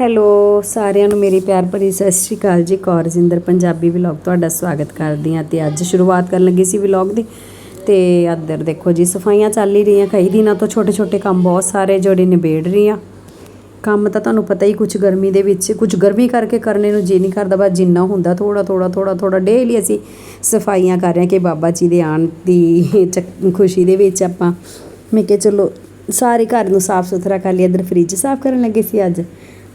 Hello, ਸਾਰਿਆਂ ਨੂੰ ਮੇਰੀ ਪਿਆਰ ਭਰੀ ਸਤਿ ਸ਼੍ਰੀ ਅਕਾਲ ਜੀ। ਕੌਰਜਿੰਦਰ ਪੰਜਾਬੀ ਵਲੌਗ ਤੁਹਾਡਾ ਸਵਾਗਤ ਕਰਦੀ ਹਾਂ ਤੇ ਅੱਜ ਸ਼ੁਰੂਆਤ ਕਰਨ ਲੱਗੀ ਸੀ ਵਲੌਗ ਦੀ। ਤੇ ਇੱਧਰ ਦੇਖੋ ਜੀ, ਸਫਾਈਆਂ ਚੱਲ ਹੀ ਰਹੀਆਂ। ਕਈ ਦਿਨਾਂ ਤੋਂ ਛੋਟੇ ਛੋਟੇ ਕੰਮ ਬਹੁਤ ਸਾਰੇ ਜਿਹੜੇ ਨਿਬੇੜ ਰਹੀ ਹਾਂ ਕੰਮ ਤਾਂ ਤੁਹਾਨੂੰ ਪਤਾ ਹੀ ਕੁਝ ਗਰਮੀ ਦੇ ਵਿੱਚ ਕੁਝ ਗਰਮੀ ਕਰਕੇ ਕਰਨੇ ਨੂੰ ਜੀ ਨਹੀਂ ਕਰਦਾ, ਬਸ ਜਿੰਨਾ ਹੁੰਦਾ ਥੋੜਾ ਥੋੜਾ ਥੋੜਾ ਥੋੜਾ ਡੇਲੀ ਅਸੀਂ ਸਫਾਈਆਂ ਕਰ ਰਹੇ ਹਾਂ ਕਿ ਬਾਬਾ ਜੀ ਦੇ ਆਉਣ ਦੀ ਚੱਕ- ਖੁਸ਼ੀ ਦੇ ਵਿੱਚ ਆਪਾਂ। ਮੈਂ ਕਿਹਾ ਚਲੋ, ਸਾਰੇ ਘਰ ਨੂੰ ਸਾਫ਼ ਸੁਥਰਾ ਕਰ ਲਿਆ ਇੱਧਰ ਫ੍ਰਿਜ ਸਾਫ਼ ਕਰਨ ਲੱਗੇ ਸੀ ਅੱਜ।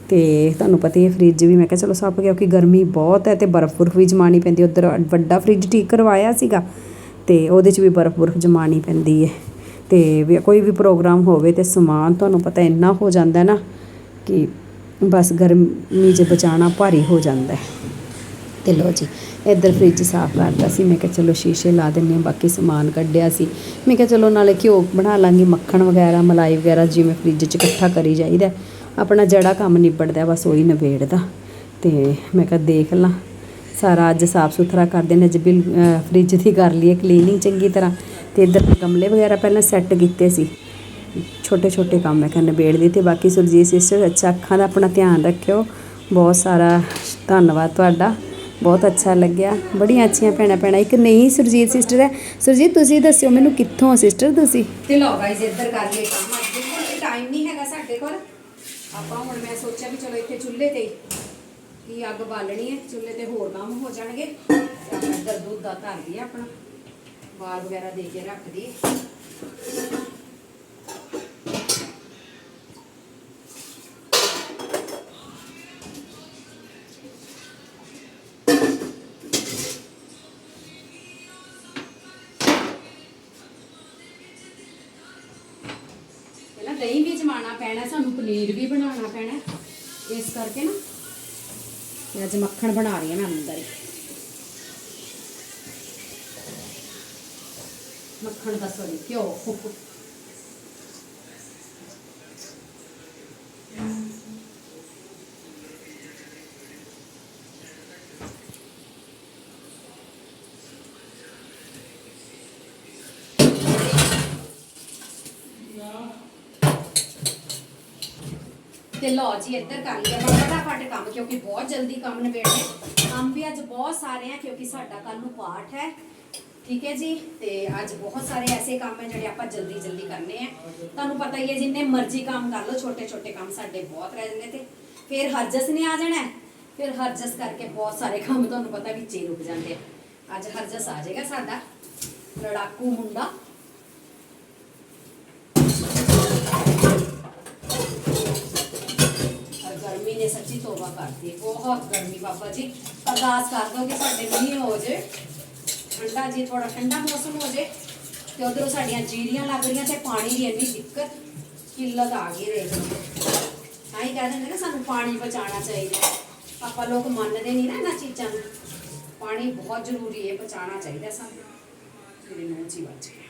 ਤੇ ਤੁਹਾਨੂੰ ਪਤਾ ਹੀ ਹੈ ਫ੍ਰਿਜ ਵੀ ਮੈਂ ਕਿਹਾ ਚਲੋ ਸਾਫ਼ ਕਿਉਂਕਿ ਗਰਮੀ ਬਹੁਤ ਹੈ ਤੇ ਬਰਫ਼ ਬੁਰਫ਼ ਵੀ ਜਮਾਣੀ ਪੈਂਦੀ ਉੱਧਰ ਵੱਡਾ ਫ੍ਰਿਜ ਠੀਕ ਕਰਵਾਇਆ ਸੀਗਾ ਤੇ ਉਹਦੇ 'ਚ ਵੀ ਬਰਫ਼ ਬੁਰਫ਼ ਜਮਾਣੀ ਪੈਂਦੀ ਹੈ। ਤੇ ਵੀ ਕੋਈ ਵੀ ਪ੍ਰੋਗਰਾਮ ਹੋਵੇ ਤੇ ਸਮਾਨ ਤੁਹਾਨੂੰ ਪਤਾ ਇੰਨਾ ਹੋ ਜਾਂਦਾ ਨਾ ਕਿ ਬਸ ਗਰਮੀ 'ਚ ਬਚਾਉਣਾ ਭਾਰੀ ਹੋ ਜਾਂਦਾ ਹੈ। ਤੇ ਲੋ ਜੀ, ਇੱਧਰ ਫ੍ਰਿਜ ਸਾਫ਼ ਕਰਤਾ ਸੀ। ਮੈਂ ਕਿਹਾ ਚਲੋ ਸ਼ੀਸ਼ੇ ਲਾ ਦਿੰਨੇ ਹਾਂ, ਬਾਕੀ ਸਮਾਨ ਕੱਢਿਆ ਸੀ। ਮੈਂ ਕਿਹਾ ਚਲੋ ਨਾਲੇ ਘਿਓ ਬਣਾ ਲਾਂਗੀ, ਮੱਖਣ ਵਗੈਰਾ, ਮਲਾਈ ਵਗੈਰਾ ਜਿਵੇਂ ਫ੍ਰਿਜ 'ਚ ਇਕੱਠਾ ਕਰੀ ਜਾਈਦਾ ਆਪਣਾ ਜਿਹੜਾ ਕੰਮ ਨਿਬੜਦਾ ਬਸ ਉਹੀ ਨਿਬੇੜਦਾ। ਤੇ ਮੈਂ ਕਿਹਾ ਦੇਖ ਲਾਂ, ਸਾਰਾ ਅੱਜ ਸਾਫ਼ ਸੁਥਰਾ ਕਰ ਦੇਣਾ, ਅੱਜ ਬਿਲ, ਅਹ, ਫ੍ਰਿਜ ਦੀ ਕਰ ਲਈਏ ਕਲੀਨਿੰਗ ਚੰਗੀ ਤਰ੍ਹਾਂ। ਤੇ ਇੱਧਰ ਗਮਲੇ ਵਗੈਰਾ ਪਹਿਲਾਂ ਸੈੱਟ ਕੀਤੇ ਸੀ। ਛੋਟੇ ਛੋਟੇ ਕੰਮ ਮੈਂ ਕਰਨ ਨਿਬੇੜ ਦਿੱਤੇ। ਬਾਕੀ ਸੁਰਜੀਤ ਸਿਸਟਰ ਅੱਛਾ ਅੱਖਾਂ ਦਾ ਆਪਣਾ ਧਿਆਨ ਰੱਖਿਓ। ਬਹੁਤ ਸਾਰਾ ਧੰਨਵਾਦ ਤੁਹਾਡਾ। ਬਹੁਤ ਅੱਛਾ ਲੱਗਿਆ। ਬੜੀਆਂ ਅੱਛੀਆਂ ਭੈਣਾਂ ਭੈਣਾਂ। ਇੱਕ ਨਹੀਂ ਸੁਰਜੀਤ ਸਿਸਟਰ ਹੈ। ਸੁਰਜੀਤ, ਤੁਸੀਂ ਦੱਸਿਓ ਮੈਨੂੰ ਕਿੱਥੋਂ ਹੋ ਸਿਸਟਰ ਤੁਸੀਂ? ਤੇ ਲਓ ਗਾਈਜ਼ ਇੱਧਰ ਕਰ ਲਈਏ ਕੰਮ। ਅੱਜ ਬਿਲਕੁਲ ਟਾਈਮ ਨਹੀਂ ਹੈਗਾ ਸਾਡੇ ਕੋਲ। ਆਪਾਂ ਹੁਣ ਮੈਂ ਸੋਚਿਆ ਵੀ ਚਲੋ ਇੱਥੇ ਚੁੱਲ੍ਹੇ ਤੇ ਹੀ ਅੱਗ ਬਾਲਣੀ ਹੈ, ਚੁੱਲ੍ਹੇ ਤੇ ਹੋਰ ਕੰਮ ਹੋ ਜਾਣਗੇ। ਤੇ ਆਪਾਂ ਦੁੱਧ ਦਾ ਧਰ ਦਈਏ ਆਪਣਾ। ਵਾਲ ਵਗੈਰਾ ਦੇ ਕੇ ਰੱਖ ਦਈਏ। ਪੈਣਾ, ਸਾਨੂੰ ਪਨੀਰ ਵੀ ਬਣਾਉਣਾ ਪੈਣਾ। ਇਸ ਕਰਕੇ ਨਾ ਮੈਂ ਅੱਜ ਮੱਖਣ ਬਣਾ ਰਹੀ ਹਾਂ ਮੈਂ ਅੰਦਰ ਹੀ। ਮੱਖਣ ਦਾ ਸੋਰੀ ਘਿਓ। ਤੇ ਲਓ ਜੀ, ਇੱਧਰ ਕਰ ਲਿਆ ਮੈਂ ਫਟਾਫਟ ਕੰਮ, ਕਿਉਂਕਿ ਬਹੁਤ ਜਲਦੀ ਕੰਮ ਨਿਬੇੜਨੇ। ਕੰਮ ਵੀ ਅੱਜ ਬਹੁਤ ਸਾਰੇ ਆ, ਕਿਉਂਕਿ ਸਾਡਾ ਕੱਲ ਨੂੰ ਪਾਠ ਹੈ। ਠੀਕ ਹੈ ਜੀ? ਤੇ ਅੱਜ ਬਹੁਤ ਸਾਰੇ ਐਸੇ ਕੰਮ ਹੈ ਜਿਹੜੇ ਆਪਾਂ ਜਲਦੀ ਜਲਦੀ ਕਰਨੇ ਆ। ਤੁਹਾਨੂੰ ਪਤਾ ਹੀ ਹੈ, ਜਿੰਨੇ ਮਰਜ਼ੀ ਕੰਮ ਕਰ ਲਓ, ਛੋਟੇ ਛੋਟੇ ਕੰਮ ਸਾਡੇ ਬਹੁਤ ਰਹਿ ਜਾਂਦੇ ਤੇ। ਫਿਰ ਹਰਜਸ ਨੇ ਆ ਜਾਣਾ ਫਿਰ ਹਰਜਸ ਕਰਕੇ ਬਹੁਤ ਸਾਰੇ ਕੰਮ ਤੁਹਾਨੂੰ ਪਤਾ ਵਿੱਚੇ ਰੁਕ ਜਾਂਦੇ ਅੱਜ ਹਰਜਸ ਆ ਜਾਏਗਾ ਸਾਡਾ। ਲੜਾਕੂ ਮੁੰਡਾ ਔਰ ਗਰਮੀ ਨੇ ਸੱਚੀ ਤੋਬਾ ਕਰਤੀ ਹੈ। ਬਹੁਤ ਗਰਮੀ ਬਾਬਾ ਜੀ ਅਰਦਾਸ ਕਰ ਦੋ ਕਿ ਸਾਡੇ ਮੀਂਹ ਹੋ ਜੇ ਠੰਡਾ ਜੀ ਥੋੜਾ ਠੰਡਾ ਮੌਸਮ ਹੋ ਜੇ ਤੇ ਉਧਰੋਂ ਸਾਡੀਆਂ ਜੀਰੀਆਂ ਲੱਗ ਰਹੀਆਂ ਤੇ ਪਾਣੀ ਦੀ ਇੰਨੀ ਦਿੱਕਤ ਕਿੱਲਤ ਆ ਗਈ ਦੇਖ ਲਓ ਤਾਂ ਹੀ ਕਹਿ ਦਿੰਦੇ ਨਾ ਸਾਨੂੰ ਪਾਣੀ ਬਚਾਉਣਾ ਚਾਹੀਦਾ ਹੈ। ਆਪਾਂ ਲੋਕ ਮੰਨਦੇ ਨਹੀਂ ਨਾ ਇਹਨਾਂ ਚੀਜ਼ਾਂ ਨੂੰ ਪਾਣੀ ਬਹੁਤ ਜ਼ਰੂਰੀ ਹੈ ਬਚਾਉਣਾ ਚਾਹੀਦਾ ਸਾਨੂੰ ਮੇਰੇ ਨੂੰ ਜੀ ਬਚ ਗਿਆ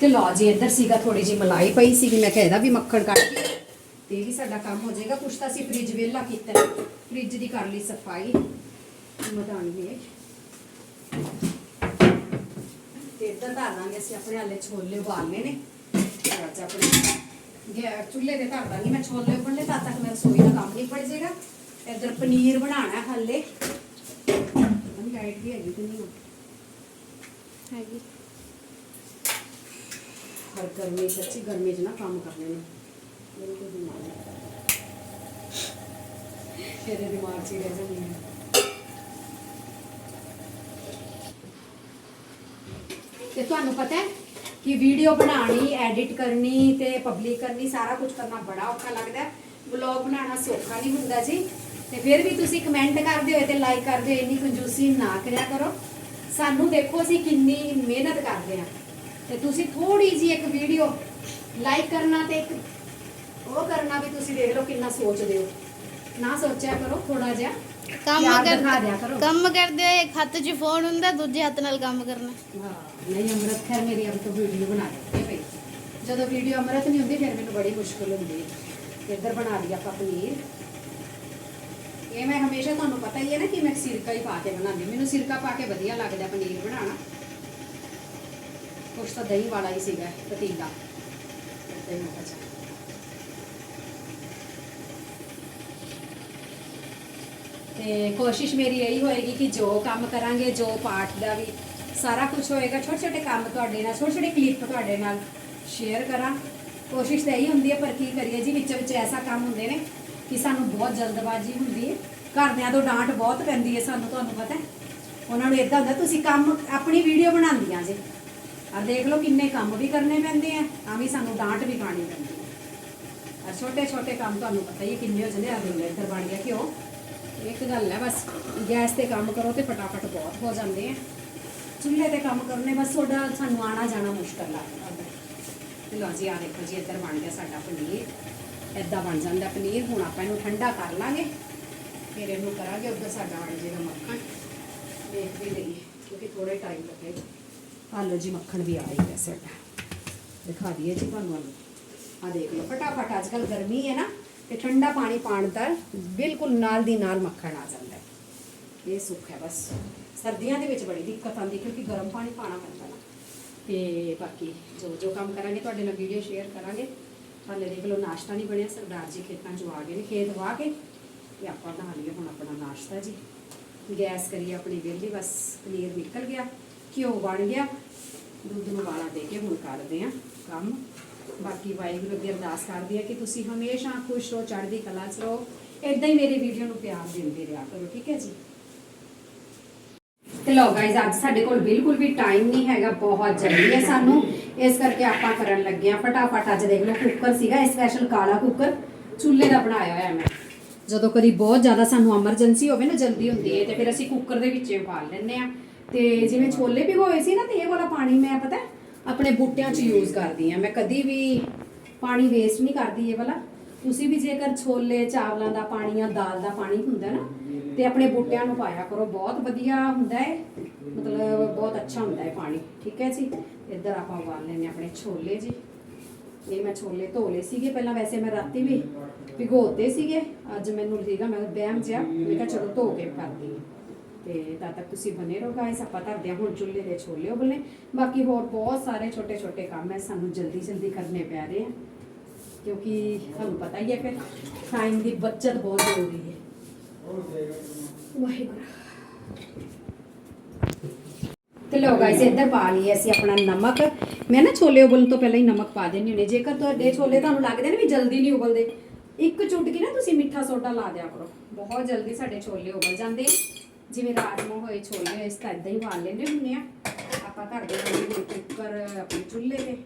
ਤੇ ਲਓ ਜੀ ਇੱਧਰ ਸੀਗਾ ਥੋੜੀ ਜੀ ਮਲਾਈ ਪਈ ਸੀਗੀ ਮੈਂ ਕਿਹਾ ਇਹਦਾ ਵੀ ਮੱਖਣ ਕੱਢ ਕੇ ਤੇ ਇਹ ਵੀ ਸਾਡਾ ਕੰਮ ਹੋ ਜਾਏਗਾ। ਕੁਛ ਤਾਂ ਅਸੀਂ ਫ੍ਰਿਜ ਵਿਹਲਾ ਕੀਤਾ ਹੈ। ਫ੍ਰਿਜ ਦੀ ਕਰ ਲਈ ਸਫ਼ਾਈ। ਮਦਾਨੀ ਹੈ। ਤੇ ਇੱਧਰ ਧਰ ਦਾਂਗੇ ਅਸੀਂ ਆਪਣੇ ਹਾਲੇ ਛੋਲੇ ਉਬਾਲਨੇ ਨੇ। ਅੱਜ ਆਪਣੇ ਗੈ ਚੁੱਲ੍ਹੇ ਤੇ ਧਰ ਦਾਂਗੀ ਮੈਂ। ਛੋਲੇ ਉਬਲਨੇ ਤਦ ਤੱਕ ਮੇਰਾ ਰਸੋਈ ਦਾ ਕੰਮ ਨਹੀਂ ਪੜ ਜਾਏਗਾ। ਇੱਧਰ ਪਨੀਰ ਬਣਾਉਣਾ ਹੈ ਹਾਲੇ। ਲਾਈਟ ਵੀ ਹੈਗੀ ਕਿ ਨਹੀਂ ਹੈਗੀ। ਹਰ ਗਰਮੀ ਸੱਚੀ ਗਰਮੀ 'ਚ ਨਾ ਕੰਮ ਕਰਨੇ ਨੇ। ਮੇਰੇ ਕੋਲ ਨਹੀਂ ਤੇਰੇ ਦਿਮਾਗ 'ਚ ਹੀ ਰਹਿ ਜਾਂਦੀ ਹੈ। ਤੇ ਤੁਹਾਨੂੰ ਪਤਾ ਹੈ ਕਿ ਵੀਡੀਓ ਬਣਾਉਣੀ ਐਡਿਟ ਕਰਨੀ ਤੇ ਪਬਲਿਕ ਕਰਨੀ ਸਾਰਾ ਕੁਝ ਕਰਨਾ ਬੜਾ ਔਖਾ ਲੱਗਦਾ ਹੈ। ਵਲੌਗ ਬਣਾਉਣਾ ਸੌਖਾ ਨਹੀਂ ਹੁੰਦਾ ਜੀ। ਤੇ ਫਿਰ ਵੀ ਤੁਸੀਂ ਕਮੈਂਟ ਕਰਦੇ ਹੋਏ ਤੇ ਲਾਈਕ ਕਰਦੇ ਹੋ ਇੰਨੀ ਕੰਜੂਸੀ ਨਾ ਕਰਿਆ ਕਰੋ। ਸਾਨੂੰ ਦੇਖੋ ਅਸੀਂ ਕਿੰਨੀ ਮਿਹਨਤ ਕਰਦੇ ਹਾਂ। ਤੇ ਤੁਸੀਂ ਥੋੜੀ ਜੀ ਇੱਕ ਵੀਡੀਓ ਲਾਈਕ ਕਰਨਾ ਤੇ ਇੱਕ ਉਹ ਕਰਨਾ ਵੀ ਤੁਸੀਂ ਦੇਖ ਲਓ ਕਿੰਨਾ ਸੋਚਦੇ ਹੋ। ਨਾ ਸੋਚਿਆ ਕਰੋ ਥੋੜਾ ਜਿਹਾ ਕੰਮ ਯਾਦ ਦਿਖਾ ਦਿਆ ਕਰ। ਕਰੋ ਕੰਮ ਕਰਦੇ ਹੋਏ ਇੱਕ ਹੱਥ 'ਚ ਫੋਨ ਹੁੰਦਾ ਦੂਜੇ ਹੱਥ ਨਾਲ ਕੰਮ ਕਰਨਾ। ਹਾਂ ਨਹੀਂ ਅੰਮ੍ਰਿਤ ਖੈਰ ਮੇਰੀ ਅਬ ਤੋਂ ਵੀਡੀਓ ਬਣਾ ਦਿੱਤੀ ਪਈ ਜਦੋਂ ਵੀਡੀਓ ਅੰਮ੍ਰਿਤ ਨਹੀਂ ਹੁੰਦੀ ਫਿਰ ਮੈਨੂੰ ਬੜੀ ਮੁਸ਼ਕਲ ਹੁੰਦੀ ਹੈ। ਇੱਧਰ ਬਣਾ ਲਈ ਆਪਾਂ ਪਨੀਰ। ਇਹ ਮੈਂ ਹਮੇਸ਼ਾ ਤੁਹਾਨੂੰ ਪਤਾ ਹੀ ਹੈ ਨਾ ਕਿ ਮੈਂ ਸਿਰਕਾ ਹੀ ਪਾ ਕੇ ਬਣਾਉਂਦੀ ਮੈਨੂੰ ਸਿਰਕਾ ਪਾ ਕੇ ਵਧੀਆ ਲੱਗਦਾ ਪਨੀਰ ਬਣਾਉਣਾ। ਕੁਛ ਤਾਂ ਦਹੀਂ ਵਾਲਾ ਹੀ ਸੀਗਾ ਪਤੀਲਾ। ਦਹੀਂ ਵਾਲਾ ਚੱਲ ਤੇ ਕੋਸ਼ਿਸ਼ ਮੇਰੀ ਇਹੀ ਹੋਏਗੀ ਕਿ ਜੋ ਕੰਮ ਕਰਾਂਗੇ, ਜੋ ਪਾਠ ਦਾ ਵੀ ਸਾਰਾ ਕੁਝ ਹੋਏਗਾ ਛੋਟੇ ਛੋਟੇ ਕੰਮ ਤੁਹਾਡੇ ਨਾਲ ਛੋਟੇ ਛੋਟੇ ਕਲਿੱਪ ਤੁਹਾਡੇ ਨਾਲ ਸ਼ੇਅਰ ਕਰਾਂ। ਕੋਸ਼ਿਸ਼ ਤਾਂ ਇਹੀ ਹੁੰਦੀ ਹੈ, ਪਰ ਕੀ ਕਰੀਏ ਜੀ ਵਿੱਚ ਵਿੱਚ ਐਸਾ ਕੰਮ ਹੁੰਦੇ ਨੇ ਕਿ ਸਾਨੂੰ ਬਹੁਤ ਜਲਦਬਾਜ਼ੀ ਹੁੰਦੀ ਹੈ। ਘਰਦਿਆਂ ਤੋਂ ਡਾਂਟ ਬਹੁਤ ਪੈਂਦੀ ਹੈ ਸਾਨੂੰ, ਤੁਹਾਨੂੰ ਪਤਾ ਹੈ। ਉਹਨਾਂ ਨੂੰ ਇਦਾਂ ਹੁੰਦਾ, ਤੁਸੀਂ ਕੰਮ, ਆਪਣੀ ਵੀਡੀਓ ਬਣਾਉਂਦੀਆਂ ਜੀ। ਆ ਦੇਖ ਲਓ ਕਿੰਨੇ ਕੰਮ ਵੀ ਕਰਨੇ ਪੈਂਦੇ ਆ ਆ ਵੀ ਸਾਨੂੰ ਡਾਂਟ ਵੀ ਖਾਣੀ ਪੈਂਦੀ ਹੈ। ਆ ਛੋਟੇ ਛੋਟੇ ਕੰਮ ਤੁਹਾਨੂੰ ਪਤਾ ਹੀ ਕਿੰਨੇ ਹੋ ਜਾਂਦੇ ਆ ਦੇ ਇੱਧਰ ਬਣ ਗਿਆ ਘਿਓ। ਇੱਕ ਗੱਲ ਹੈ ਬਸ, ਗੈਸ ਤੇ ਕੰਮ ਕਰੋ ਤੇ ਫਟਾਫਟ ਬਹੁਤ ਹੋ ਜਾਂਦੇ ਆ। ਚੁੱਲ੍ਹੇ ਤੇ ਕੰਮ ਕਰਨੇ ਬਸ ਤੁਹਾਡਾ, ਸਾਨੂੰ ਆਣਾ ਜਾਣਾ ਮੁਸ਼ਕਲ ਆ। ਤੇ ਲਓ ਜੀ ਆ ਦੇਖੋ ਜੀ, ਇੱਧਰ ਬਣ ਗਿਆ ਸਾਡਾ ਪਨੀਰ। ਇੱਦਾਂ ਬਣ ਜਾਂਦਾ ਪਨੀਰ, ਹੁਣ ਆਪਾਂ ਇਹਨੂੰ ਠੰਡਾ ਕਰ ਲਾਂਗੇ। ਫਿਰ ਇਹਨੂੰ ਕਰਾਂਗੇ ਉੱਧਰ ਸਾਡਾ ਬਣ ਜਾਏਗਾ ਮੱਖਣ। ਦੇਖ ਵੀ ਲਈਏ, ਕਿਉਂਕਿ ਥੋੜਾ ਟਾਈਮ ਲੱਗੇਗਾ ਆਹ ਲਓ ਜੀ, ਮੱਖਣ ਵੀ ਆ ਹੀ ਗਿਆ ਸਾਡਾ ਦਿਖਾ ਦਈਏ ਜੀ ਤੁਹਾਨੂੰ ਆਲੂ ਆ ਦੇਖ ਲਓ, ਫਟਾਫਟ ਅੱਜ ਕੱਲ ਗਰਮੀ ਹੈ ਨਾ। ਤੇ ਠੰਡਾ ਪਾਣੀ ਪਾਣ ਦਾ ਬਿਲਕੁਲ ਨਾਲ ਦੀ ਨਾਲ ਮੱਖਣ ਆ ਜਾਂਦਾ ਹੈ। ਇਹ ਸੁੱਖ ਹੈ ਬਸ। ਸਰਦੀਆਂ ਦੇ ਵਿੱਚ ਬੜੀ ਦਿੱਕਤ ਆਉਂਦੀ ਕਿਉਂਕਿ ਗਰਮ ਪਾਣੀ ਪਾਣਾ ਪੈਂਦਾ ਨਾ। ਤੇ ਬਾਕੀ ਜੋ ਜੋ ਕੰਮ ਕਰਾਂਗੇ, ਤੁਹਾਡੇ ਨਾਲ ਵੀਡੀਓ ਸ਼ੇਅਰ ਕਰਾਂਗੇ। ਹਾਲੇ ਦੇਖ ਲਓ, ਨਾਸ਼ਤਾ ਨਹੀਂ ਬਣਿਆ, ਸਰਦਾਰ ਜੀ ਖੇਤਾਂ 'ਚੋਂ ਆ ਗਏ ਨੇ, ਖੇਤ ਵਾਹ ਕੇ ਤੇ ਆਪਾਂ ਬਣਾ ਲਈਏ ਹੁਣ ਆਪਣਾ ਨਾਸ਼ਤਾ ਜੀ। ਗੈਸ ਕਰੀਏ ਆਪਣੀ ਵਿਹਲੀ, ਬਸ ਪਨੀਰ ਨਿਕਲ ਗਿਆ, ਘਿਓ ਬਣ ਗਿਆ। ਦੁੱਧ ਨੂੰ ਵਾਲਾ ਦੇ ਕੇ ਹੁਣ ਕਰਦੇ ਆ ਕੰਮ। ਬਾਕੀ ਵਾਹਿਗੁਰੂ ਅੱਗੇ ਅਰਦਾਸ ਕਰਦੀ ਆ ਕਿ ਤੁਸੀਂ ਹਮੇਸ਼ਾ ਖੁਸ਼ ਰਹੋ, ਚੜ੍ਹਦੀ ਕਲਾ 'ਚ ਰਹੋ। ਇਦਾਂ ਹੀ ਮੇਰੀ ਵੀਡੀਓ ਨੂੰ ਪਿਆਰ ਦਿੰਦੇ ਰਿਹਾ ਕਰੋ, ਠੀਕ ਹੈ ਜੀ? ਤੇ ਲੋ ਗਾਇਜ਼ ਅੱਜ ਸਾਡੇ ਕੋਲ ਬਿਲਕੁਲ ਵੀ ਟਾਈਮ ਨਹੀਂ ਹੈਗਾ, ਬਹੁਤ ਜਲਦੀ ਹੈ ਸਾਨੂੰ। ਇਸ ਕਰਕੇ ਆਪਾਂ ਕਰਨ ਲੱਗੇ ਆ ਫਟਾਫਟ। ਅੱਜ ਦੇਖ ਲਓ ਕੁੱਕਰ ਸੀਗਾ ਸਪੈਸ਼ਲ ਕਾਲਾ ਕੁੱਕਰ ਚੁੱਲ੍ਹੇ ਦਾ ਬਣਾਇਆ ਹੋਇਆ ਮੈਂ। ਜਦੋਂ ਕਦੀ ਬਹੁਤ ਜ਼ਿਆਦਾ ਸਾਨੂੰ ਐਮਰਜੈਂਸੀ ਹੋਵੇ ਨਾ, ਜਲਦੀ ਹੁੰਦੀ ਹੈ ਤੇ ਫਿਰ ਅਸੀਂ ਕੁੱਕਰ ਦੇ ਵਿੱਚ ਹੀ ਪਾ ਲੈਂਦੇ ਆ ਤੇ ਜਿਵੇਂ ਛੋਲੇ ਭਿਗੋਏ ਸੀ ਨਾ, ਤੇ ਇਹ ਵਾਲਾ ਪਾਣੀ ਮੈਂ, ਪਤਾ ਆਪਣੇ ਬੂਟਿਆਂ 'ਚ ਯੂਜ਼ ਕਰਦੀ ਆ ਮੈਂ ਕਦੀ ਵੀ ਪਾਣੀ ਵੇਸਟ ਨਹੀਂ ਕਰਦੀ ਇਹ ਵਾਲਾ। ਤੁਸੀਂ ਵੀ ਜੇਕਰ ਛੋਲੇ, ਚਾਵਲਾਂ ਦਾ ਪਾਣੀ ਜਾਂ ਦਾਲ ਦਾ ਪਾਣੀ ਹੁੰਦਾ ਨਾ, ਤੇ ਆਪਣੇ ਬੂਟਿਆਂ ਨੂੰ ਪਾਇਆ ਕਰੋ। ਬਹੁਤ ਵਧੀਆ ਹੁੰਦਾ ਹੈ ਮਤਲਬ ਬਹੁਤ ਅੱਛਾ ਹੁੰਦਾ ਹੈ ਪਾਣੀ। ਠੀਕ ਹੈ ਜੀ? ਇੱਧਰ ਆਪਾਂ ਉਬਾਲ ਲੈਣੇ ਆਪਣੇ ਛੋਲੇ ਜੀ। ਇਹ ਮੈਂ ਛੋਲੇ ਧੋ ਲਏ ਸੀਗੇ। ਪਹਿਲਾਂ ਵੈਸੇ ਮੈਂ ਰਾਤੀ ਵੀ ਭਿਗੋਤੇ ਸੀਗੇ। ਅੱਜ ਮੈਨੂੰ ਸੀਗਾ, ਮੈਂ ਬਹਿਮ ਜਿਹਾ। ਮੈਂ ਕਿਹਾ ਚਲੋ ਧੋ ਕੇ ਕਰਦੀ ਹਾਂ। ਤੇ ਤਦ ਤੱਕ ਤੁਸੀਂ ਬਨੇ ਰਹੋ ਗਾਇਸ ਆਪਾਂ ਧਰਦੇ ਹਾਂ ਹੁਣ ਚੁੱਲ੍ਹੇ ਦੇ ਛੋਲੇ ਉਬਲਨੇ ਬਾਕੀ ਹੋਰ ਬਹੁਤ ਸਾਰੇ ਛੋਟੇ ਛੋਟੇ ਕੰਮ ਹੈ, ਸਾਨੂੰ ਜਲਦੀ ਜਲਦੀ ਕਰਨੇ ਪੈ ਰਹੇ ਆ। ਕਿਉਂਕਿ ਤੁਹਾਨੂੰ ਪਤਾ ਹੀ ਹੈ ਫਿਰ ਟਾਈਮ ਦੀ ਬੱਚਤ ਬਹੁਤ ਜ਼ਰੂਰੀ ਹੈ। ਤੇ ਲੋ ਗਾਇਸ ਇੱਧਰ ਪਾ ਲਈ ਅਸੀਂ ਆਪਣਾ ਨਮਕ। ਮੈਂ ਨਾ ਛੋਲੇ ਉਬਲਣ ਤੋਂ ਪਹਿਲਾਂ ਹੀ ਨਮਕ ਪਾ ਦਿੰਦੀ ਹੁੰਦੀ ਜੇਕਰ ਤੁਹਾਡੇ ਛੋਲੇ ਤੁਹਾਨੂੰ ਲੱਗਦੇ ਨੇ ਵੀ ਜਲਦੀ ਨਹੀਂ ਉਬਲਦੇ, ਇੱਕ ਚੁਟਕੀ ਨਾ ਤੁਸੀਂ ਮਿੱਠਾ ਸੋਡਾ ਲਾ ਦਿਆ ਕਰੋ। ਬਹੁਤ ਜਲਦੀ ਸਾਡੇ ਛੋਲੇ ਉਬਲ ਜਾਂਦੇ ਆ। ਜਿਵੇਂ ਰਾਜਮਾ ਹੋਏ, ਛੋਲੇ ਹੋਏ ਇਸ ਤਾਂ ਇਦਾਂ ਹੀ ਉਬਾਲ ਲੈਂਦੇ ਹੁੰਦੇ ਆ। ਆਪਾਂ ਘਰ ਦੇ ਹਾਂ ਕੁੱਕਰ ਆਪਣੇ ਚੁੱਲ੍ਹੇ ਤੇ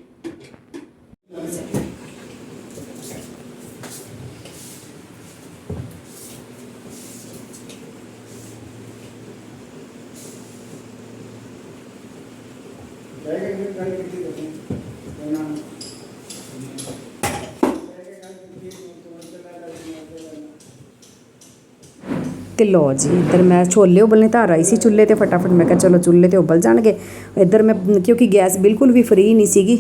ਤੇ ਲੋ ਜੀ, ਇੱਧਰ ਮੈਂ ਛੋਲੇ ਉਬਲਨੇ ਧਰ ਆਈ ਸੀ ਚੁੱਲ੍ਹੇ ਤੇ ਫਟਾਫਟ। ਮੈਂ ਕਿਹਾ ਚਲੋ ਚੁੱਲ੍ਹੇ ਤੇ ਉਬਲ ਜਾਣਗੇ। ਇੱਧਰ ਮੈਂ, ਕਿਉਂਕਿ ਗੈਸ ਬਿਲਕੁਲ ਵੀ ਫ੍ਰੀ ਨਹੀਂ ਸੀਗੀ।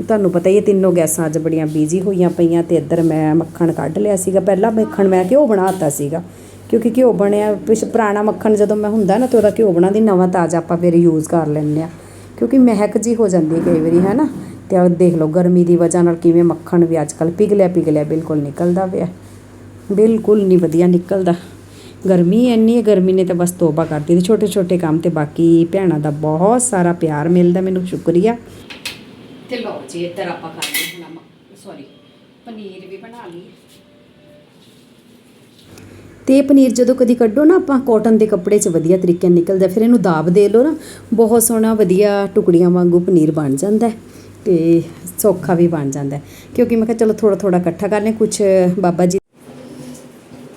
ਤੁਹਾਨੂੰ ਪਤਾ ਹੀ ਹੈ ਤਿੰਨੋਂ ਗੈਸਾਂ ਅੱਜ ਬੜੀਆਂ ਬਿਜ਼ੀ ਹੋਈਆਂ ਪਈਆਂ ਤੇ ਇੱਧਰ ਮੈਂ ਮੱਖਣ ਕੱਢ ਲਿਆ ਸੀਗਾ। ਪਹਿਲਾਂ ਮੱਖਣ ਮੈਂ ਘਿਓ ਬਣਾਤਾ ਸੀਗਾ, ਕਿਉਂਕਿ ਘਿਓ ਬਣਿਆ, ਪਿਛ ਪੁਰਾਣਾ ਮੱਖਣ ਜਦੋਂ ਮੈਂ ਹੁੰਦਾ ਨਾ ਤੇ ਉਹਦਾ ਘਿਓ ਬਣਾਉਂਦੀ ਨਵਾਂ ਤਾਜ਼ਾ ਆਪਾਂ ਫਿਰ ਯੂਜ਼ ਕਰ ਲੈਂਦੇ ਆ ਕਿਉਂਕਿ ਮਹਿਕ ਜੀ ਹੋ ਜਾਂਦੀ ਹੈ ਕਈ ਵਾਰੀ ਹੈ ਨਾ ਤੇ ਆਹ ਦੇਖ ਲਓ ਗਰਮੀ ਦੀ ਵਜ੍ਹਾ ਨਾਲ ਕਿਵੇਂ ਮੱਖਣ ਵੀ ਅੱਜ ਕੱਲ ਪਿਘਲਿਆ ਪਿਘਲਿਆ ਬਿਲਕੁਲ ਨਿਕਲਦਾ ਪਿਆ। ਬਿਲਕੁਲ ਨਹੀਂ ਵਧੀਆ ਨਿਕਲਦਾ। ਗਰਮੀ ਇੰਨੀ ਹੈ ਗਰਮੀ ਨੇ ਤਾਂ ਬਸ ਤੋਬਾ ਕਰਤੀ ਤੇ ਛੋਟੇ ਛੋਟੇ ਕੰਮ ਤੇ ਬਾਕੀ ਭੈਣਾਂ ਦਾ ਬਹੁਤ ਸਾਰਾ ਪਿਆਰ ਮਿਲਦਾ ਮੈਨੂੰ ਸ਼ੁਕਰੀਆ। ਤੇ ਲਓ ਜੀ ਇੱਧਰ ਆਪਾਂ ਕਰ ਲਈ ਹੁਣ ਸੌਰੀ ਪਨੀਰ ਵੀ ਬਣਾ ਲਈ ਤੇ ਪਨੀਰ ਜਦੋਂ ਕਦੀ ਕੱਢੋ ਨਾ ਆਪਾਂ ਕਾਟਨ ਦੇ ਕੱਪੜੇ 'ਚ ਵਧੀਆ ਤਰੀਕੇ ਨਾਲ ਨਿਕਲਦਾ ਫਿਰ ਇਹਨੂੰ ਦਾਬ ਦੇ ਲਓ ਨਾ ਬਹੁਤ ਸੋਹਣਾ ਵਧੀਆ ਟੁਕੜੀਆਂ ਵਾਂਗੂ ਪਨੀਰ ਬਣ ਜਾਂਦਾ ਤੇ ਸੌਖਾ ਵੀ ਬਣ ਜਾਂਦਾ ਕਿਉਂਕਿ ਮੈਂ ਕਿਹਾ ਚਲੋ ਥੋੜਾ ਥੋੜਾ ਇਕੱਠਾ ਕਰ ਲੈ ਕੁਝ ਬਾਬਾ ਜੀ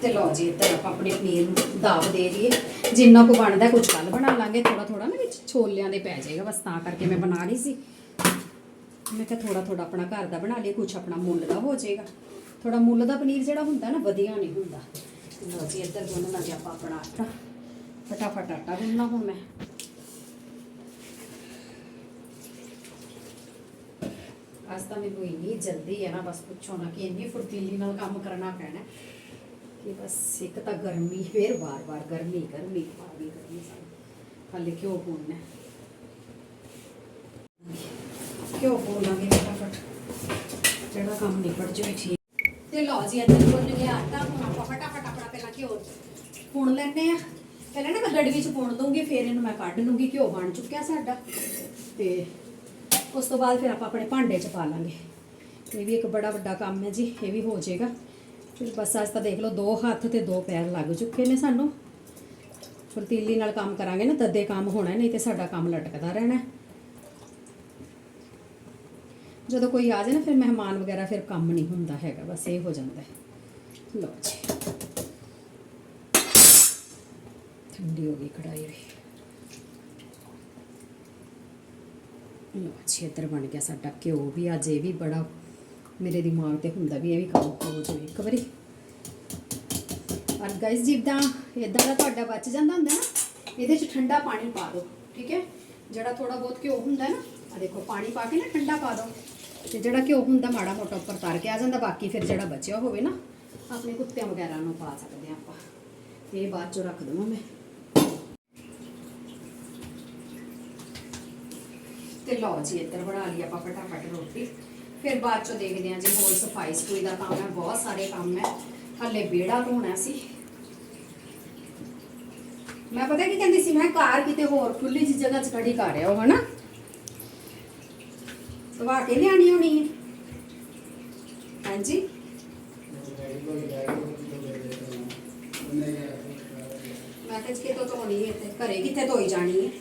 ਤੇ ਲਓ ਜੀ, ਇੱਧਰ ਆਪਾਂ ਆਪਣੇ ਪਨੀਰ ਨੂੰ ਦਾਬ ਦੇ ਦਈਏ। ਜਿੰਨਾ ਕੁ ਬਣਦਾ ਕੁਝ ਕੱਲ ਬਣਾ ਲਾਂਗੇ। ਥੋੜਾ ਥੋੜਾ ਨਾ ਵਿੱਚ ਛੋਲਿਆਂ ਦੇ ਪੈ ਜਾਏਗਾ। ਬਸ ਤਾਂ ਕਰਕੇ ਮੈਂ ਬਣਾ ਰਹੀ ਸੀ। ਮੈਂ ਕਿਹਾ ਥੋੜਾ ਥੋੜਾ ਆਪਣਾ ਘਰ ਦਾ ਬਣਾ ਲਈਏ, ਕੁਝ ਆਪਣਾ ਮੁੱਲ ਦਾ ਹੋ ਜਾਏਗਾ। ਥੋੜਾ ਮੁੱਲ ਦਾ ਪਨੀਰ ਜਿਹੜਾ ਹੁੰਦਾ ਨਾ, ਵਧੀਆ ਨਹੀਂ ਹੁੰਦਾ। ਲਓ ਜੀ, ਇੱਧਰ ਗੁੰਨ ਲਾਂਗੇ ਆਪਾਂ ਆਪਣਾ ਆਟਾ। ਫਟਾਫਟ ਆਟਾ ਗੁੰਨਣਾ ਹੁਣ ਮੈਂ। ਅੱਜ ਤਾਂ ਮੈਨੂੰ ਇੰਨੀ ਜਲਦੀ ਹੈ ਨਾ, ਬਸ ਪੁੱਛੋ ਨਾ ਕਿ ਇੰਨੀ ਫੁਰਤੀਲੀ ਨਾਲ ਕੰਮ ਕਰਨਾ ਪੈਣਾ। ਕਿ ਬਸ ਇੱਕ ਤਾਂ ਗਰਮੀ, ਫੇਰ ਵਾਰ-ਵਾਰ ਗਰਮੀ ਗਰਮੀ ਆ ਗਈ ਗਰਮੀ ਸਾਨੂੰ ਹਾਲੇ ਕਿਉਂ ਭੁੰਨਣਾ ਕਿਉਂ ਬੋਲਾਂਗੇ ਫਟਾਫਟ। ਜਿਹੜਾ ਕੰਮ ਨਿਪਟ ਜਾਵੇ ਠੀਕ। ਤੇ ਲਓ ਜੀ, ਇੱਧਰ ਗੁੰਨ ਗਿਆ ਆਟਾ। ਹੁਣ ਆਪਾਂ ਫਟਾਫਟ ਆਪਣਾ ਪਹਿਲਾਂ ਘਿਓ ਪੁਣ ਲੈਣੇ ਆ ਪਹਿਲਾਂ ਨਾ ਮੈਂ ਗੜਵੀ ਚ ਪੁਣ ਦੂੰਗੀ ਫਿਰ ਇਹਨੂੰ ਮੈਂ ਕੱਢ ਲੂੰਗੀ ਘਿਓ ਬਣ ਚੁੱਕਿਆ ਸਾਡਾ। ਤੇ ਉਸ ਤੋਂ ਬਾਅਦ ਫਿਰ ਆਪਾਂ ਆਪਣੇ ਭਾਂਡੇ ਚ ਪਾ ਲਾਂਗੇ। ਇਹ ਵੀ ਇੱਕ ਬੜਾ ਵੱਡਾ ਕੰਮ ਹੈ ਜੀ, ਇਹ ਵੀ ਹੋ ਜਾਏਗਾ। ਫਿਰ ਬਸ ਅੱਜ ਤਾਂ ਦੇਖ ਲਓ, ਦੋ ਹੱਥ ਤੇ ਦੋ ਪੈਰ ਲੱਗ ਚੁੱਕੇ ਨੇ ਸਾਨੂੰ। ਫੁਰਤੀਲੀ ਨਾਲ ਕੰਮ ਕਰਾਂਗੇ ਨਾ, ਤਦੇ ਕੰਮ ਹੋਣਾ ਨਹੀਂ ਤੇ ਸਾਡਾ ਕੰਮ ਲਟਕਦਾ ਰਹਿਣਾ ਜਦੋਂ ਕੋਈ ਆ ਜਾਏ ਨਾ, ਫਿਰ ਮਹਿਮਾਨ ਵਗੈਰਾ ਫਿਰ ਕੰਮ ਨਹੀਂ ਹੁੰਦਾ ਹੈਗਾ, ਬਸ ਇਹ ਹੋ ਜਾਂਦਾ ਹੈ। ਲਓ ਜੀ। ਠੰਡੀ ਹੋ ਗਈ ਕੜਾਈ ਵੀ। ਲਓ ਜੀ, ਇੱਧਰ ਬਣ ਗਿਆ ਸਾਡਾ ਘਿਓ ਵੀ, ਅੱਜ ਇਹ ਵੀ ਬੜਾ ਮੇਰੇ ਦਿਮਾਗ ਤੇ ਹੁੰਦਾ ਵੀ ਇਹ ਵੀ ਕੰਮ ਹੋ ਜਾਵੇ ਇੱਕ ਵਾਰੀ। ਔਰ ਗਾਇਸ ਜਿੱਦਾਂ ਇਦਾਂ ਦਾ ਤੁਹਾਡਾ ਬਚ ਜਾਂਦਾ ਹੁੰਦਾ ਨਾ, ਇਹਦੇ 'ਚ ਠੰਡਾ ਪਾਣੀ ਪਾ ਦਿਓ, ਠੀਕ ਹੈ? ਜਿਹੜਾ ਥੋੜਾ ਬਹੁਤ ਘਿਓ ਹੁੰਦਾ ਨਾ ਆ ਦੇਖੋ, ਪਾਣੀ ਪਾ ਕੇ ਨਾ ਠੰਡਾ ਪਾ ਦਿਓ। ਤੇ ਜਿਹੜਾ ਘਿਓ ਹੁੰਦਾ, ਮਾੜਾ ਮੋਟਾ ਉੱਪਰ ਤਰ ਕੇ ਆ ਜਾਂਦਾ, ਬਾਕੀ ਫਿਰ ਜਿਹੜਾ ਬਚਿਆ ਹੋਵੇ ਨਾ, ਆਪਣੇ ਕੁੱਤਿਆਂ ਵਗੈਰਾ ਨੂੰ ਪਾ ਸਕਦੇ ਹਾਂ ਆਪਾਂ। ਤੇ ਇਹ ਬਾਅਦ ਚੋਂ ਰੱਖ ਦਵਾਂ ਮੈਂ। ਤੇ ਲਓ ਜੀ, ਇੱਧਰ ਬਣਾ ਲਈ ਆਪਾਂ ਫਟਾਫਟ ਰੋਟੀ। ਫਿਰ ਬਾਅਦ ਚੋਂ ਦੇਖਦੇ ਹਾਂ ਜੀ, ਹੋਰ ਸਫ਼ਾਈ ਸਫੂਈ ਦਾ ਕੰਮ ਹੈ, ਬਹੁਤ ਸਾਰੇ ਕੰਮ ਹੈ। ਹੱਲੇ ਵਿਹੜਾ ਧੋਣਾ ਸੀ। ਮੈਂ ਪਤਾ ਕੀ ਕਹਿੰਦੀ ਸੀ, ਮੈਂ ਕਾਰ ਕਿਤੇ ਹੋਰ ਖੁੱਲੀ ਜਿਹੀ ਜਗ੍ਹਾ 'ਚ ਖੜੀ ਕਰ ਰਿਹਾ ਹੋ ਹਨਾ? ਸਵਾ ਕੇ ਲਿਆਣੀ ਹੋਣੀ। ਹੈ ਹਾਂਜੀ? ਮੈਂ ਤਾਂ ਕਿਤੋਂ ਧੋਣੀ ਹੈ ਤੇ ਘਰੇ ਕਿੱਥੇ ਧੋਈ ਜਾਣੀ ਹੈ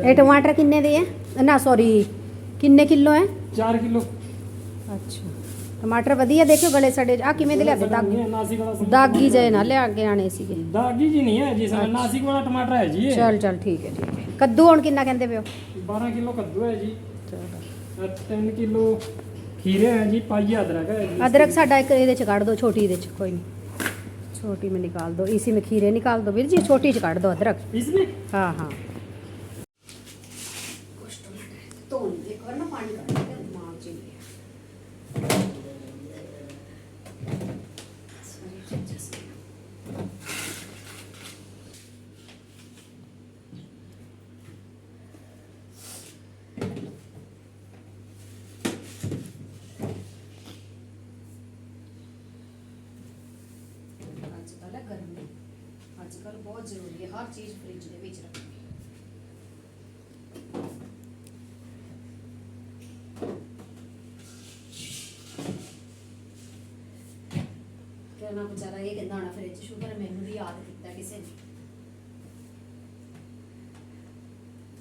ਇਹ ਟਮਾਟਰ ਕਿੰਨੇ ਦੇ ਹੈ ਨਾ ਸੌਰੀ ਕਿੰਨੇ ਕਿਲੋ ਹੈ? 4 ਕਿਲੋ। ਅੱਛਾ। ਟਮਾਟਰ ਵਧੀਆ ਦੇਖਿਓ ਗਲੇ ਸੜੇ ਆ ਕਿਵੇਂ ਦੇ ਲਿਆ ਦਾਗੀ ਨਾਸਿਕ ਵਾਲਾ ਸੀ। ਦਾਗੀ ਜੇ ਨਾ ਲਿਆ ਕੇ ਆਣੇ ਸੀਗੇ। ਦਾਗੀ ਜੀ ਨਹੀਂ ਹੈ ਜੀ ਸਰ ਨਾਸਿਕ ਵਾਲਾ ਟਮਾਟਰ ਹੈ ਜੀ ਇਹ। ਚਲ ਚਲ ਠੀਕ ਹੈ ਠੀਕ ਹੈ। ਕੱਦੂ ਹੁਣ ਕਿੰਨਾ ਕਹਿੰਦੇ ਪਿਓ 12 ਕਿਲੋ ਕੱਦੂ ਹੈ ਜੀ। 3 ਕਿਲੋ ਖੀਰੇ ਹੈ ਜੀ ਪਾਈਆ ਅਦਰਕ ਹੈ ਜੀ। ਅਦਰਕ ਸਾਡਾ ਇੱਕ ਇਹਦੇ ਚ ਕੱਢ ਦਿਓ ਛੋਟੀ ਇਹਦੇ ਚ ਕੋਈ ਨਹੀਂ। ਛੋਟੀ ਮੈਂ ਨਿਕਾਲ ਦਿਓ ਇਸੀ ਮੇ ਖੀਰੇ ਨਿਕਾਲ ਦਿਓ ਵੀਰ ਜੀ ਛੋਟੀ ਚ ਕੱਢ ਦਿਓ ਅਦਰਕ। ਇਸ ਵਿੱਚ? ਹਾਂ। ਧੋਣ, ਇੱਕ ਵਾਰ ਨਾ ਪਾਣੀ ਕੱਢ ਕੇ ਦਿਮਾਗ ਚ ਹੀ ਲਿਆ। ਅੱਜ ਕੱਲ ਬਹੁਤ ਜ਼ਰੂਰੀ ਹੈ, ਹਰ ਚੀਜ਼ ਕਹਿਣਾ ਵਿਚਾਰਾ ਇਹ ਕਹਿੰਦਾ ਹੋਣਾ ਫ੍ਰਿਜ ਸ਼ੁਕਰ ਹੈ ਮੈਨੂੰ ਵੀ ਯਾਦ ਕੀਤਾ ਕਿਸੇ ਨੇ।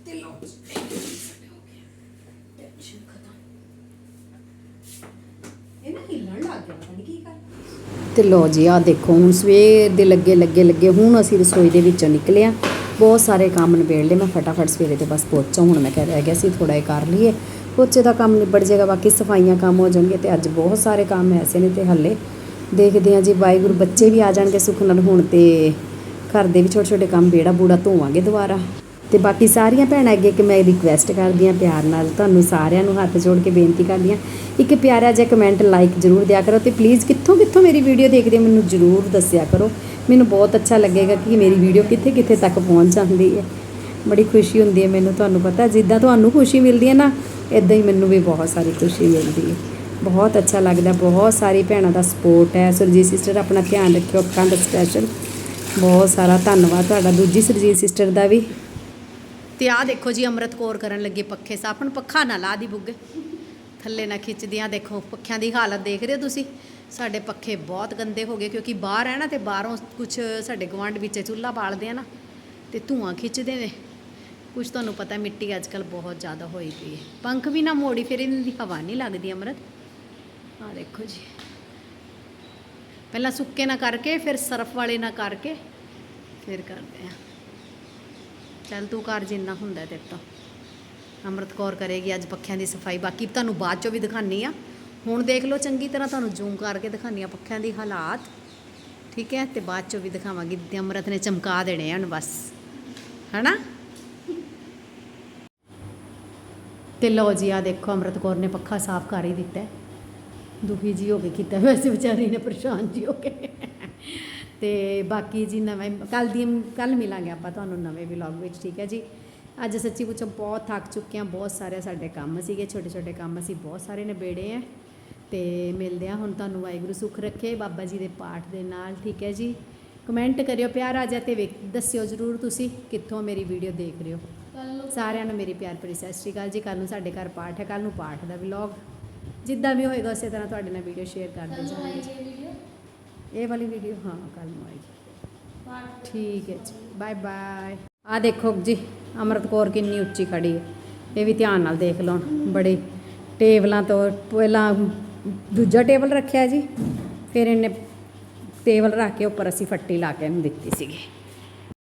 ਤੇ ਲੋ ਟੈਨਸ਼ਨ ਖਤਮ। ਇਹ ਨਾ ਹਿੱਲਣ ਲੱਗ ਗਿਆ ਪਤਾ ਨਹੀਂ ਕੀ ਕਰ ਤੇ ਲੋ ਜੀ ਆ ਦੇਖੋ ਹੁਣ ਸਵੇਰ ਦੇ ਲੱਗੇ ਲੱਗੇ ਲੱਗੇ ਹੁਣ ਅਸੀਂ ਰਸੋਈ ਦੇ ਵਿੱਚੋਂ ਨਿਕਲੇ ਆ ਬਹੁਤ ਸਾਰੇ ਕੰਮ ਨਿਬੇੜ ਲਏ ਮੈਂ ਫਟਾਫਟ ਸਵੇਰੇ ਤੇ ਬਸ ਪੋਚਾ ਹੁਣ ਮੈਂ ਕਹਿ ਰਹਿ ਗਿਆ ਸੀ ਥੋੜਾ ਇਹ ਕਰ ਲਈਏ। ਪੋਚੇ ਦਾ ਕੰਮ ਨਿਬੜ ਜਾਏਗਾ ਬਾਕੀ ਸਫਾਈਆਂ ਕੰਮ ਹੋ ਜਾਣਗੇ ਤੇ ਅੱਜ ਬਹੁਤ ਸਾਰੇ ਕੰਮ ਐਸੇ ਨੇ ਤੇ ਹੱਲੇ ਦੇਖਦੇ ਆ ਜੀ, ਵਾਹਿਗੁਰੂ ਬੱਚੇ ਵੀ ਆ ਜਾਣਗੇ ਸੁੱਖ ਨਾਲ ਹੁਣ ਤੇ ਘਰ ਦੇ ਵੀ ਛੋਟੇ ਛੋਟੇ ਕੰਮ ਬੇੜਾ ਬੂੜਾ ਧੋਵਾਂਗੇ ਦੁਬਾਰਾ। ਤੇ ਬਾਕੀ ਸਾਰੀਆਂ ਭੈਣਾਂ ਅੱਗੇ ਕਿ ਮੈਂ ਰਿਕਵੈਸਟ ਕਰਦੀ ਹਾਂ ਪਿਆਰ ਨਾਲ, ਤੁਹਾਨੂੰ ਸਾਰਿਆਂ ਨੂੰ ਹੱਥ ਜੋੜ ਕੇ ਬੇਨਤੀ ਕਰਦੀ ਹਾਂ, ਇੱਕ ਪਿਆਰਾ ਜਿਹਾ ਕਮੈਂਟ ਲਾਈਕ ਜ਼ਰੂਰ ਦਿਆ ਕਰੋ ਤੇ ਪਲੀਜ਼ ਕਿੱਥੋਂ ਕਿੱਥੋਂ ਮੇਰੀ ਵੀਡੀਓ ਦੇਖਦੇ ਹੋ, ਮੈਨੂੰ ਜ਼ਰੂਰ ਦੱਸਿਆ ਕਰੋ। ਮੈਨੂੰ ਬਹੁਤ ਅੱਛਾ ਲੱਗੇਗਾ ਕਿ ਮੇਰੀ ਵੀਡੀਓ ਕਿੱਥੇ ਕਿੱਥੇ ਤੱਕ ਪਹੁੰਚ ਜਾਂਦੀ ਹੈ। ਬੜੀ ਖੁਸ਼ੀ ਹੁੰਦੀ ਹੈ ਮੈਨੂੰ, ਤੁਹਾਨੂੰ ਪਤਾ, ਜਿੱਦਾਂ ਤੁਹਾਨੂੰ ਖੁਸ਼ੀ ਮਿਲਦੀ ਹੈ ਨਾ ਇਦਾਂ ਹੀ ਮੈਨੂੰ ਵੀ ਬਹੁਤ ਸਾਰੀ ਖੁਸ਼ੀ ਮਿਲਦੀ ਹੈ। ਬਹੁਤ ਅੱਛਾ ਲੱਗਦਾ, ਬਹੁਤ ਸਾਰੀ ਭੈਣਾਂ ਦਾ ਸਪੋਰਟ ਹੈ। ਸੁਰਜੀਤ ਸਿਸਟਰ ਆਪਣਾ ਧਿਆਨ ਰੱਖਿਓ, ਅੱਖਾਂ ਦਾ ਸਪੈਸ਼ਲ ਬਹੁਤ ਸਾਰਾ ਧੰਨਵਾਦ ਤੁਹਾਡਾ। ਦੂਜੀ ਸੁਰਜੀਤ ਸਿਸਟਰ ਦਾ ਵੀ। ਤੇ ਆਹ ਦੇਖੋ ਜੀ, ਅੰਮ੍ਰਿਤ ਕੌਰ ਕਰਨ ਲੱਗੇ ਪੱਖੇ ਸਾਫ਼। ਹੁਣ ਪੱਖਾ ਨਾ ਲਾ ਦੀ ਬੁੱਗੇ। ਥੱਲੇ ਨਾ ਖਿੱਚਦੀਆਂ ਦੇਖੋ, ਪੱਖਿਆਂ ਦੀ ਹਾਲਤ ਦੇਖ ਰਹੇ ਹੋ ਤੁਸੀਂ? ਸਾਡੇ ਪੱਖੇ ਬਹੁਤ ਗੰਦੇ ਹੋ ਗਏ, ਕਿਉਂਕਿ ਬਾਹਰ ਹੈ ਨਾ ਤੇ ਬਾਹਰੋਂ ਕੁਝ ਸਾਡੇ ਗਵਾਂਢ ਵਿੱਚ ਚੁੱਲ੍ਹਾ ਬਾਲਦੇ ਆ ਨਾ, ਤੇ ਧੂਆਂ ਖਿੱਚਦੇ ਨੇ। ਕੁਝ ਤੁਹਾਨੂੰ ਪਤਾ, ਮਿੱਟੀ ਅੱਜ ਕੱਲ ਬਹੁਤ ਜ਼ਿਆਦਾ ਹੋਈ ਪਈ ਹੈ। ਪੰਖ ਵੀ ਨਾ ਮੋੜੀ, ਫਿਰ ਇਹਨਾਂ ਦੀ ਹਵਾ ਨਹੀਂ ਲੱਗਦੀ, ਅੰਮ੍ਰਿਤ। ਆ ਦੇਖੋ ਜੀ। ਪਹਿਲਾਂ ਸੁੱਕੇ ਨਾ ਕਰਕੇ, ਫਿਰ ਸਰਫ ਵਾਲੇ ਨਾ ਕਰਕੇ, ਫਿਰ ਕਰਦੇ ਆ ਚੱਲ ਤੂੰ ਕਰ ਜਿੰਨਾ ਹੁੰਦਾ ਤੇਰੇ ਤੋਂ। ਅੰਮ੍ਰਿਤ ਕੌਰ ਕਰੇਗੀ ਅੱਜ ਪੱਖਿਆਂ ਦੀ ਸਫ਼ਾਈ। ਬਾਕੀ ਤੁਹਾਨੂੰ ਬਾਅਦ ਚੋਂ ਵੀ ਦਿਖਾਣੀ ਆ ਹੁਣ ਦੇਖ ਲਓ, ਚੰਗੀ ਤਰ੍ਹਾਂ ਤੁਹਾਨੂੰ ਜ਼ੂਮ ਕਰਕੇ ਦਿਖਾਣੀ ਆ ਪੱਖਿਆਂ ਦੀ ਹਾਲਾਤ। ਠੀਕ ਹੈ? ਤੇ ਬਾਅਦ ਚੋਂ ਵੀ ਦਿਖਾਵਾਂਗੀ। ਤੇ ਅੰਮ੍ਰਿਤ ਨੇ ਚਮਕਾ ਦੇਣੇ ਹਨ ਬਸ। ਹਨਾ? ਤੇ ਲਓ ਜੀ ਆ ਦੇਖੋ, ਅੰਮ੍ਰਿਤ ਕੌਰ ਨੇ ਪੱਖਾ ਸਾਫ਼ ਕਰ ਹੀ ਦਿੱਤਾ ਦੁਖੀ ਜੀ ਹੋ ਕੇ ਕੀਤਾ। ਵੈਸੇ ਵਿਚਾਰੀ ਨੇ ਪਰੇਸ਼ਾਨ ਜੀ ਹੋ ਕੇ। ਤੇ ਬਾਕੀ ਜੀ ਨਵੇਂ ਕੱਲ ਦੀ ਕੱਲ ਮਿਲਾਂਗੇ ਆਪਾਂ ਤੁਹਾਨੂੰ ਨਵੇਂ ਵਲੌਗ ਵਿੱਚ ਠੀਕ ਹੈ ਜੀ? ਅੱਜ ਸੱਚੀ ਪੁੱਛੋ ਬਹੁਤ ਥੱਕ ਚੁੱਕੇ ਹਾਂ ਬਹੁਤ ਸਾਰੇ ਸਾਡੇ ਕੰਮ ਸੀਗੇ ਛੋਟੇ ਛੋਟੇ ਕੰਮ ਅਸੀਂ ਬਹੁਤ ਸਾਰੇ ਨਿਬੇੜੇ ਆ। ਤੇ ਮਿਲਦੇ ਆ ਹੁਣ ਤੁਹਾਨੂੰ ਵਾਹਿਗੁਰੂ ਸੁਖ ਰੱਖੇ ਬਾਬਾ ਜੀ ਦੇ ਪਾਠ ਦੇ ਨਾਲ ਠੀਕ ਹੈ ਜੀ? ਕਮੈਂਟ ਕਰਿਓ ਪਿਆਰ ਆ ਜਾ ਤੇ ਦੱਸਿਓ ਜਰੂਰ ਤੁਸੀਂ ਕਿੱਥੋਂ ਮੇਰੀ ਵੀਡੀਓ ਦੇਖ ਰਹੇ ਹੋ। ਸਾਰਿਆਂ ਨੂੰ ਮੇਰੀ ਪਿਆਰ ਭਰੀ ਸਤਿ ਸ਼੍ਰੀ ਅਕਾਲ ਜੀ। ਕੱਲ ਨੂੰ ਸਾਡੇ ਘਰ ਪਾਠ ਹੈ ਕੱਲ ਨੂੰ ਪਾਠ ਦਾ ਵਲੌਗ ਜਿੱਦਾਂ ਵੀ ਹੋਏਗਾ ਉਸੇ ਤਰ੍ਹਾਂ ਤੁਹਾਡੇ ਨਾਲ ਵੀਡੀਓ ਸ਼ੇਅਰ ਕਰਦੇ ਜਾਵਾਂਗੇ ਇਹ ਵਾਲੀ ਵੀਡੀਓ ਹਾਂ ਕੱਲ ਨੂੰ ਆਏਗੀ ਠੀਕ ਹੈ ਜੀ। ਬਾਏ ਬਾਏ ਆ ਦੇਖੋ ਜੀ ਅਮਰਤ ਕੌਰ ਕਿੰਨੀ ਉੱਚੀ ਖੜੀ ਹੈ। ਇਹ ਵੀ ਧਿਆਨ ਨਾਲ ਦੇਖ ਲਓ ਬੜੇ ਟੇਬਲਾਂ ਤੋਂ ਪਹਿਲਾਂ ਦੂਜਾ ਟੇਬਲ ਰੱਖਿਆ ਜੀ ਫਿਰ ਇਹਨੇ ਟੇਬਲ ਰੱਖ ਕੇ ਉੱਪਰ ਅਸੀਂ ਫੱਟੀ ਲਾ ਕੇ ਇਹਨੂੰ ਦਿੱਤੀ ਸੀਗੀ।